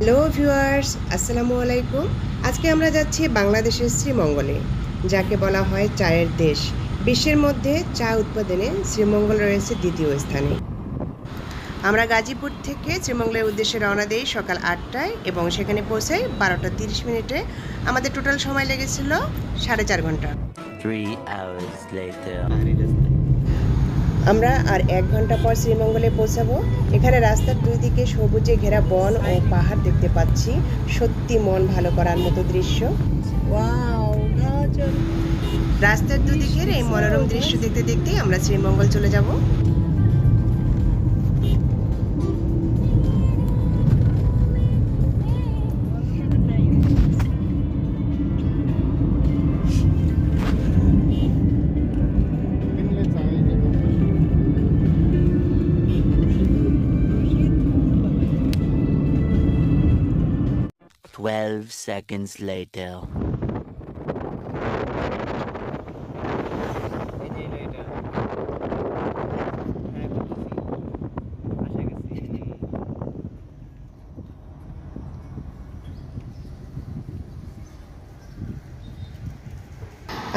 Hello viewers আসসালামু আলাইকুম। আজকে আমরা যাচ্ছি বাংলাদেশের শ্রীমঙ্গলে যাকে বলা হয় চায়ের দেশ। বিশ্বের মধ্যে চা উৎপাদনে শ্রীমঙ্গল রয়েছে দ্বিতীয় স্থানে। আমরা গাজীপুর থেকে শ্রীমঙ্গলের উদ্দেশ্যে রওনা দিই সকাল আটটায় এবং সেখানে পৌঁছাই বারোটা তিরিশ মিনিটে। আমাদের টোটাল সময় লেগেছিল সাড়ে চার ঘণ্টা। Three hours later. আমরা আর এক ঘণ্টা পর শ্রীমঙ্গলে পৌঁছাবো। এখানে রাস্তার দুই দিকে সবুজে ঘেরা বন ও পাহাড় দেখতে পাচ্ছি। সত্যি মন ভালো করার মতো দৃশ্য। রাস্তার দুদিকের এই মনোরম দৃশ্য দেখতে দেখতেই আমরা শ্রীমঙ্গল চলে যাব। Twelve seconds later.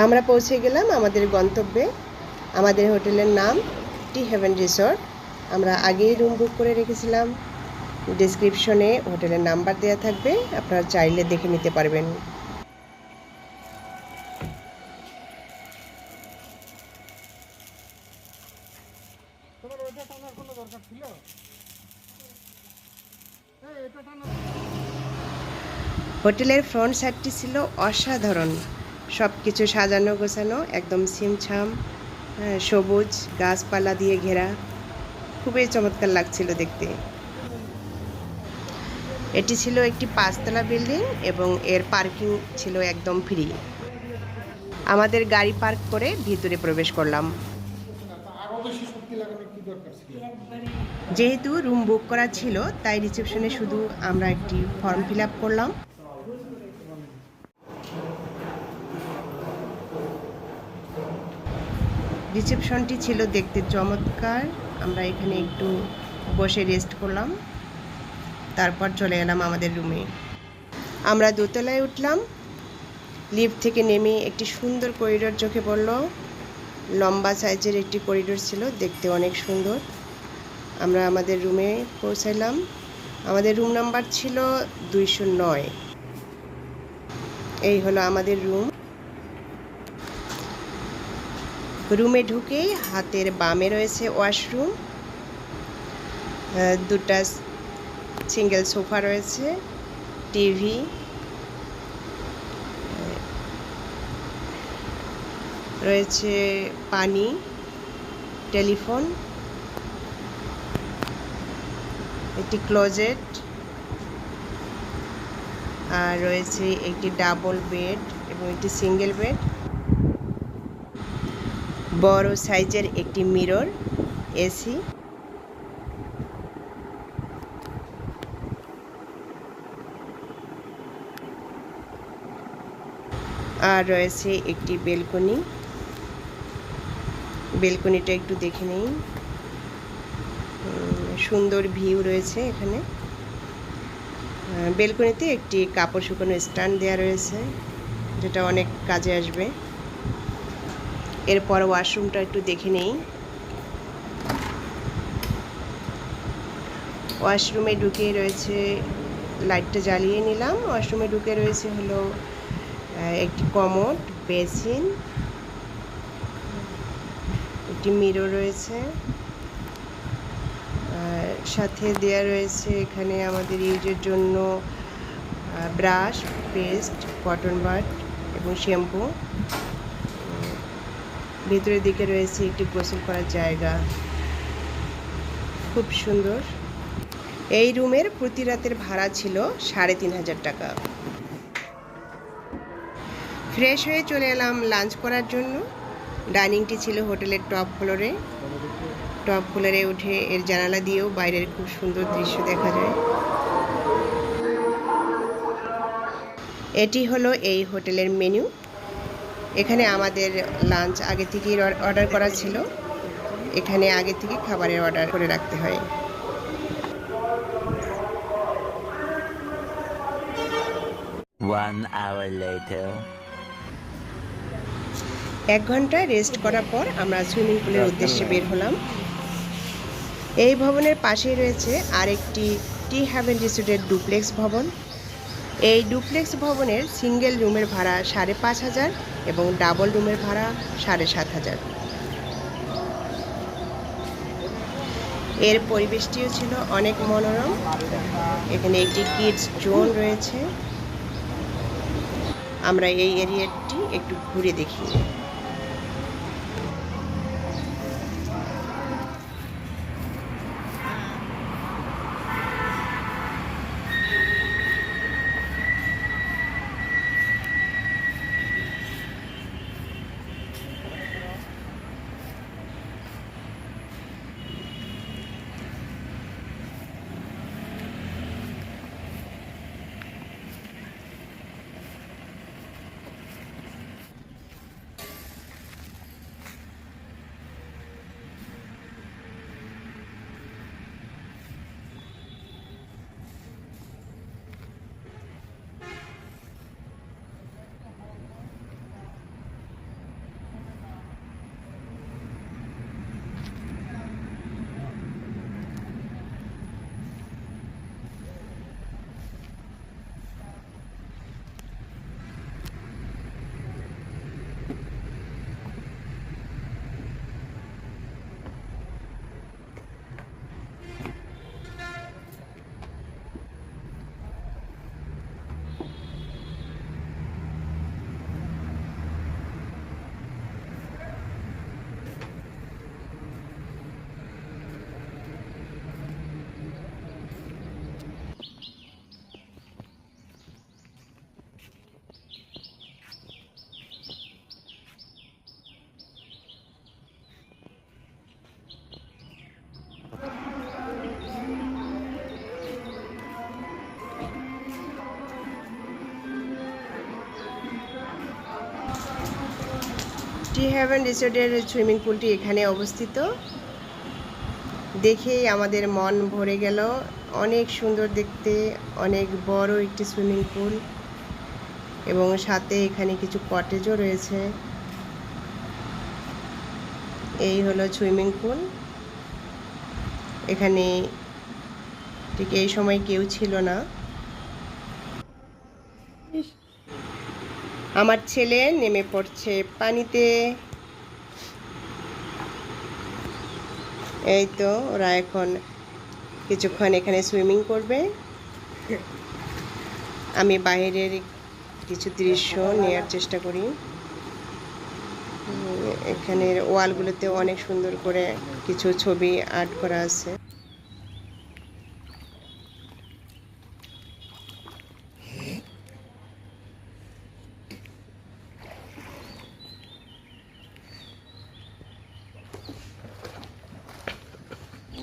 আমরা পৌঁছে গেলাম আমাদের গন্তব্যে। আমাদের হোটেলের নাম টি হেভেন রিসর্ট। আমরা আগেই রুম বুক করে রেখেছিলাম। ডিসক্রিপশনে হোটেলের নাম্বার দেওয়া থাকবে আপনারা চাইলে দেখে নিতে পারবেন। হোটেলের ফ্রন্ট সাইডটি ছিল অসাধারণ। সব কিছু সাজানো গোছানো একদম ছিমছাম হ্যাঁ, সবুজ গাছপালা দিয়ে ঘেরা। খুবই চমৎকার লাগছিল দেখতে। এটি ছিল একটি পাঁচতলা বিল্ডিং এবং এর পার্কিং ছিল একদম ফ্রি। আমাদের গাড়ি পার্ক করে ভিতরে প্রবেশ করলাম। যেহেতু রুম বুক করা ছিল, তাই রিসেপশনে শুধু আমরা একটি ফর্ম ফিল করলাম। রিসেপশনটি ছিল দেখতে চমৎকার। আমরা এখানে একটু বসে রেস্ট করলাম। তারপর চলে এলাম আমাদের রুমে। আমরা দোতলায় উঠলাম। লিফট থেকে নেমে একটি সুন্দর করিডোর চোখে পড়ল। লম্বা সাইজের একটি করিডোর ছিল, দেখতে অনেক সুন্দর। আমরা আমাদের রুমে পৌঁছাইলাম। আমাদের রুম নাম্বার ছিল দুইশো নয়। এই হলো আমাদের রুম। রুমে ঢুকেই হাতের বামে রয়েছে ওয়াশরুম। দুটা সিঙ্গেল সোফা রয়েছে, টিভি রয়েছে পানি, টেলিফোন, একটি ক্লোজেট, আর রয়েছে একটি ডাবল বেড এবং একটি সিঙ্গেল বেড। বড় সাইজের একটি মিরর, এসি। আর রয়েছে একটি বেলকনি। বেলকনিটা একটু দেখে নেই। সুন্দর ভিউ রয়েছে এখানে। বেলকনিতে একটি কাপড় শুকানো স্ট্যান্ড দেওয়া রয়েছে, যেটা অনেক কাজে আসবে। এরপর ওয়াশরুমটা একটু দেখে নেই। ওয়াশরুমে ঢুকে রয়েছে, লাইটটা জ্বালিয়ে নিলাম। ওয়াশরুমে ঢুকে রয়েছে হলো একটি কমোড বেসিন একটি মিরর রয়েছে। সাথে দেয়া রয়েছে এখানে আমাদের ইউজের জন্য ব্রাশ, পেস্ট, কটন বাড এবং শ্যাম্পু। ভেতরের দিকে রয়েছে একটি গোসল করার জায়গা। খুব সুন্দর। এই রুমের প্রতি রাতের ভাড়া ছিল সাড়ে তিন হাজার টাকা। ফ্রেশ হয়ে চলে এলাম লাঞ্চ করার জন্য। ডাইনিংটি ছিল হোটেলের টপ ফ্লোরে। টপ ফ্লোরে উঠে এর জানালা দিয়েও বাইরের খুব সুন্দর দৃশ্য দেখা যায়। এটি হলো এই হোটেলের মেনু। এখানে আমাদের লাঞ্চ আগে থেকেই অর্ডার করা ছিল। এখানে আগে থেকে খাবারের অর্ডার করে রাখতে হয়। One hour later. এক ঘণ্টা রেস্ট করার পর আমরা সুইমিং পুলের উদ্দেশ্যে বের হলাম। এই ভবনের পাশেই রয়েছে আরেকটি টি হ্যাভেন রিসোর্টের ডুপ্লেক্স ভবন। এই ডুপ্লেক্স ভবনের সিঙ্গেল রুমের ভাড়া সাড়ে পাঁচ হাজার এবং ডাবল রুমের ভাড়া সাড়ে সাত হাজার। এর পরিবেশটিও ছিল অনেক মনোরম। এখানে একটি কিডস জোন রয়েছে। আমরা এই এরিয়াটি একটু ঘুরে দেখি। হ্যাভেন রিসোর্টের সুইমিং পুলটি এখানে অবস্থিত। দেখেই আমাদের মন ভরে গেল। অনেক সুন্দর দেখতে, অনেক বড় একটি সুইমিং পুল এবং সাথে এখানে কিছু কটেজও রয়েছে। এই হলো সুইমিং পুল। এখানে ঠিক এই সময় কেউ ছিল না। আমার ছেলে নেমে পড়ছে পানিতে। এই তো, ওরা এখন কিছুক্ষণ এখানে সুইমিং করবে। আমি বাইরের কিছু দৃশ্য নেওয়ার চেষ্টা করি। এখানের ওয়ালগুলোতে অনেক সুন্দর করে কিছু ছবি আর্ট করা আছে।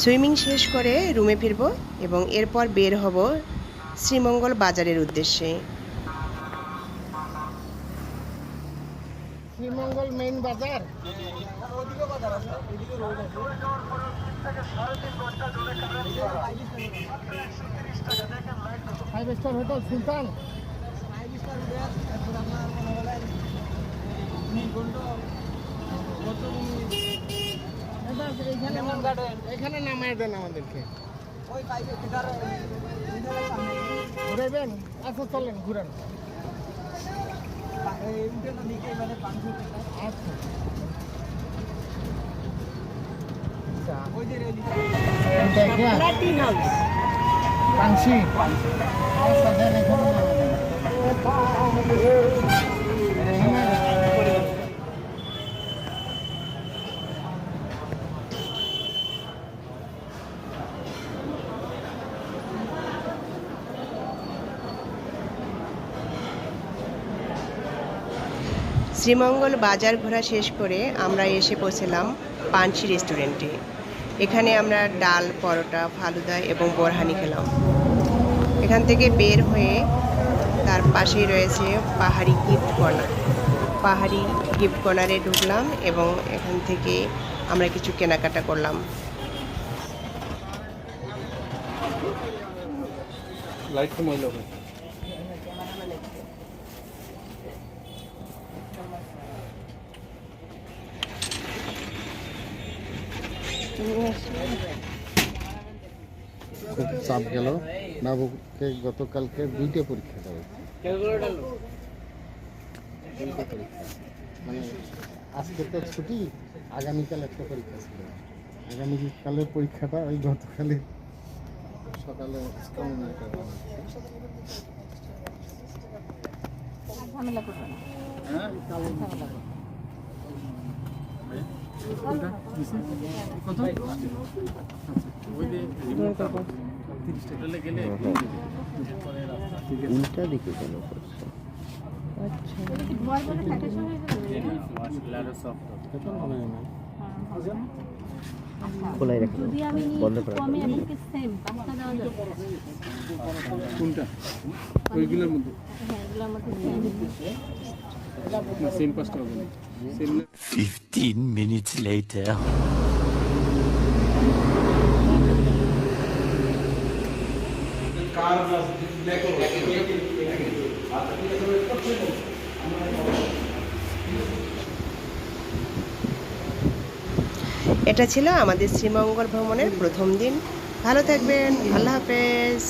সুইমিং শেষ করে রুমে ফিরবো এবং এরপর বের হব শ্রীমঙ্গল বাজারের উদ্দেশ্যে। শ্রীমঙ্গল মেইন বাজার? ফাইভ স্টার হোটেল সুলতান এখানে নামায় দেন আমাদেরকে। ঘুরাইবেন? আচ্ছা চলেন ঘুরান। আচ্ছা। পানসি আচ্ছা দেন এখানে নামায় দেন। শ্রীমঙ্গল বাজার ঘোরা শেষ করে আমরা এসে পৌঁছলাম পানসি রেস্টুরেন্টে। এখানে আমরা ডাল, পরোটা, ফালুদা এবং বোরহানি খেলাম। এখান থেকে বের হয়ে তার পাশেই রয়েছে পাহাড়ি গিফট কর্নার। পাহাড়ি গিফট কর্নারে ঢুকলাম এবং এখান থেকে আমরা কিছু কেনাকাটা করলাম। লাইট খুব চাপ গেল। বাবুকে গতকালকে দুইটা পরীক্ষা দেবে দুইটা পরীক্ষা। মানে আজকে তো ছুটি আগামীকাল একটা পরীক্ষা ছিল। আগামীকালের পরীক্ষাটা ওই গতকালে সকালে উল্টা দিকে কেন করছ? হয় খোলাই রাখো। যদি আমি নিই বন্ধ করে কোনটা? ওইগুলোর মধ্যে? হ্যাঁ এগুলোর মধ্যে না সেম পাঁচটা হবে না সেম 15 minutes later. এটা ছিল আমাদের শ্রীমঙ্গল ভ্রমণের প্রথম দিন। ভালো থাকবেন। আল্লাহ হাফেজ।